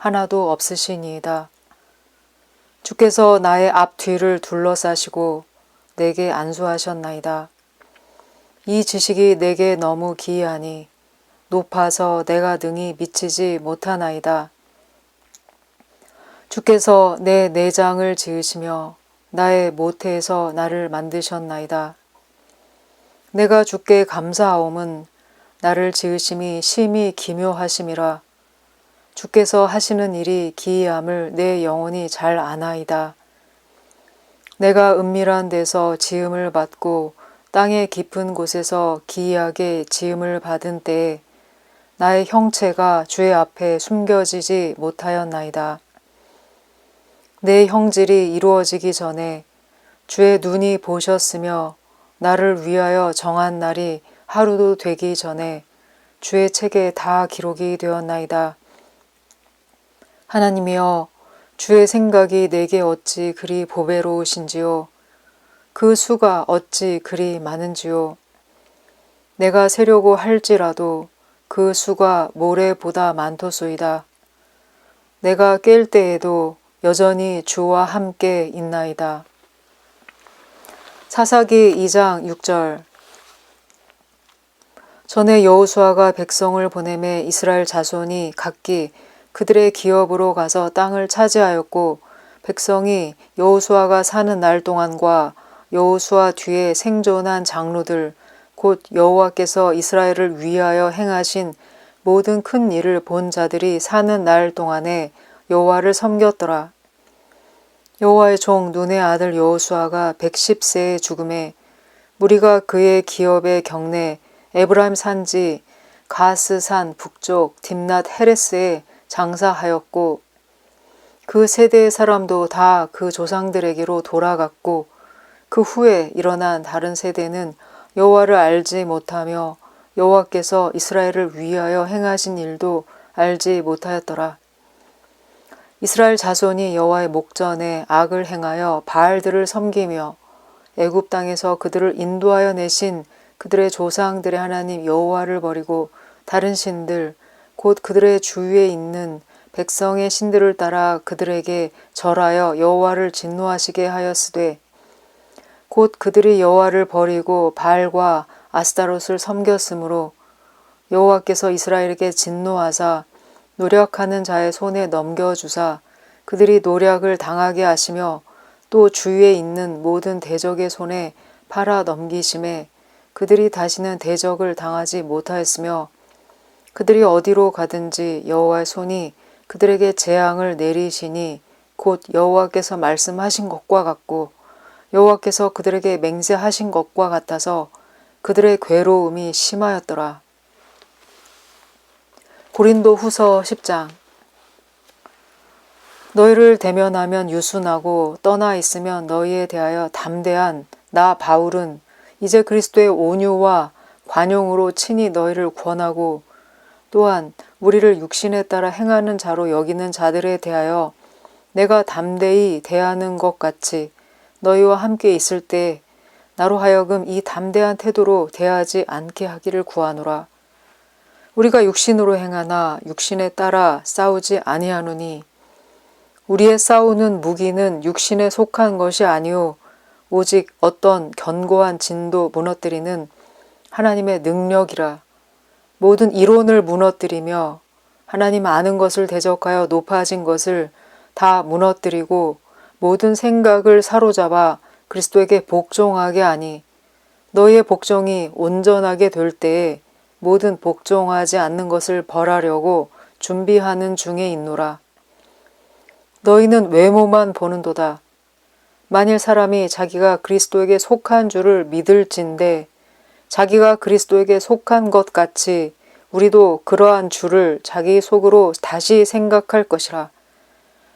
하나도 없으시니이다. 주께서 나의 앞뒤를 둘러싸시고 내게 안수하셨나이다. 이 지식이 내게 너무 기이하니 높아서 내가 능히 미치지 못하나이다. 주께서 내 내장을 지으시며 나의 모태에서 나를 만드셨나이다. 내가 주께 감사하옴은 나를 지으심이 심히 기묘하심이라. 주께서 하시는 일이 기이함을 내 영혼이 잘 아나이다. 내가 은밀한 데서 지음을 받고 땅의 깊은 곳에서 기이하게 지음을 받은 때에 나의 형체가 주의 앞에 숨겨지지 못하였나이다. 내 형질이 이루어지기 전에 주의 눈이 보셨으며 나를 위하여 정한 날이 하루도 되기 전에 주의 책에 다 기록이 되었나이다. 하나님이여 주의 생각이 내게 어찌 그리 보배로우신지요. 그 수가 어찌 그리 많은지요. 내가 세려고 할지라도 그 수가 모래보다 많도소이다. 내가 깰 때에도 여전히 주와 함께 있나이다. 사사기 2장 6절 전에 여호수아가 백성을 보내매 이스라엘 자손이 각기 그들의 기업으로 가서 땅을 차지하였고 백성이 여호수아가 사는 날 동안과 여호수아 뒤에 생존한 장로들 곧 여호와께서 이스라엘을 위하여 행하신 모든 큰 일을 본 자들이 사는 날 동안에 여호와를 섬겼더라. 여호와의 종 눈의 아들 여호수아가 110세의 죽음에 무리가 그의 기업의 경내 에브라임 산지 가스산 북쪽 딥낫 헤레스에 장사하였고 그 세대의 사람도 다 그 조상들에게로 돌아갔고 그 후에 일어난 다른 세대는 여호와를 알지 못하며 여호와께서 이스라엘을 위하여 행하신 일도 알지 못하였더라. 이스라엘 자손이 여호와의 목전에 악을 행하여 바알들을 섬기며 애굽 땅에서 그들을 인도하여 내신 그들의 조상들의 하나님 여호와를 버리고 다른 신들 곧 그들의 주위에 있는 백성의 신들을 따라 그들에게 절하여 여호와를 진노하시게 하였으되 곧 그들이 여호와를 버리고 바알과 아스타롯을 섬겼으므로 여호와께서 이스라엘에게 진노하사 노력하는 자의 손에 넘겨주사 그들이 노력을 당하게 하시며 또 주위에 있는 모든 대적의 손에 팔아 넘기심에 그들이 다시는 대적을 당하지 못하였으며 그들이 어디로 가든지 여호와의 손이 그들에게 재앙을 내리시니 곧 여호와께서 말씀하신 것과 같고 여호와께서 그들에게 맹세하신 것과 같아서 그들의 괴로움이 심하였더라. 고린도 후서 10장 너희를 대면하면 유순하고 떠나 있으면 너희에 대하여 담대한 나 바울은 이제 그리스도의 온유와 관용으로 친히 너희를 권하고 또한 우리를 육신에 따라 행하는 자로 여기는 자들에 대하여 내가 담대히 대하는 것 같이 너희와 함께 있을 때 나로 하여금 이 담대한 태도로 대하지 않게 하기를 구하노라. 우리가 육신으로 행하나 육신에 따라 싸우지 아니하노니 우리의 싸우는 무기는 육신에 속한 것이 아니오 오직 어떤 견고한 진도 무너뜨리는 하나님의 능력이라 모든 이론을 무너뜨리며 하나님 아는 것을 대적하여 높아진 것을 다 무너뜨리고 모든 생각을 사로잡아 그리스도에게 복종하게 하니 너희의 복종이 온전하게 될 때에 모든 복종하지 않는 것을 벌하려고 준비하는 중에 있노라. 너희는 외모만 보는도다. 만일 사람이 자기가 그리스도에게 속한 줄을 믿을진데 자기가 그리스도에게 속한 것 같이 우리도 그러한 줄을 자기 속으로 다시 생각할 것이라.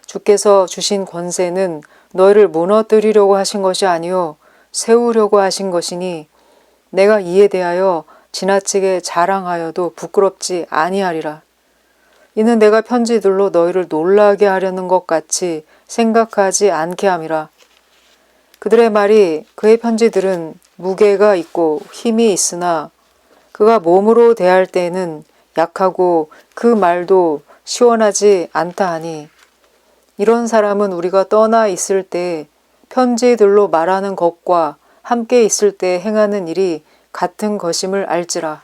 주께서 주신 권세는 너희를 무너뜨리려고 하신 것이 아니요 세우려고 하신 것이니 내가 이에 대하여 지나치게 자랑하여도 부끄럽지 아니하리라. 이는 내가 편지들로 너희를 놀라게 하려는 것 같이 생각하지 않게 함이라. 그들의 말이 그의 편지들은 무게가 있고 힘이 있으나 그가 몸으로 대할 때에는 약하고 그 말도 시원하지 않다 하니 이런 사람은 우리가 떠나 있을 때 편지들로 말하는 것과 함께 있을 때 행하는 일이 같은 것임을 알지라.